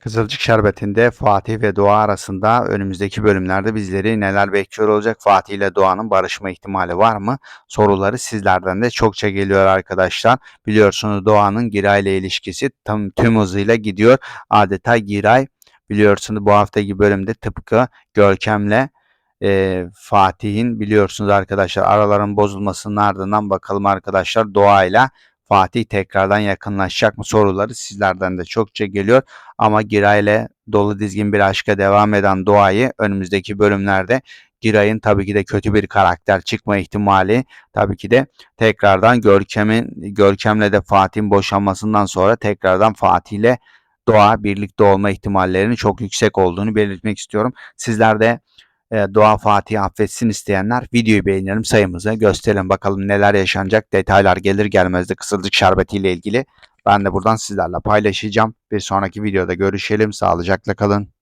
Kızılcık Şerbeti'nde Fatih ve Doğa arasında önümüzdeki bölümlerde bizleri neler bekliyor olacak? Fatih ile Doğan'ın barışma ihtimali var mı? Soruları sizlerden de çokça geliyor arkadaşlar. Biliyorsunuz Doğan'ın Giray ile ilişkisi tam tüm hızıyla gidiyor. Adeta Giray biliyorsunuz bu haftaki bölümde tıpkı Görkem'le e, Fatih'in biliyorsunuz arkadaşlar araların bozulmasının ardından bakalım arkadaşlar Doğa ile Fatih tekrardan yakınlaşacak mı soruları sizlerden de çokça geliyor. Ama Giray ile dolu dizgin bir aşka devam eden Doğa'yı önümüzdeki bölümlerde Giray'ın tabii ki de kötü bir karakter çıkma ihtimali tabii ki de tekrardan Görkem'in Görkem'le de Fatih'in boşanmasından sonra tekrardan Fatih ile Doğa birlikte olma ihtimallerinin çok yüksek olduğunu belirtmek istiyorum. Sizler de e, Doğa Fatih'i affetsin isteyenler videoyu beğenelim sayımızı gösterelim bakalım neler yaşanacak detaylar gelir gelmez de Kızılcık Şerbeti ile ilgili ben de buradan sizlerle paylaşacağım. Bir sonraki videoda görüşelim. Sağlıcakla kalın.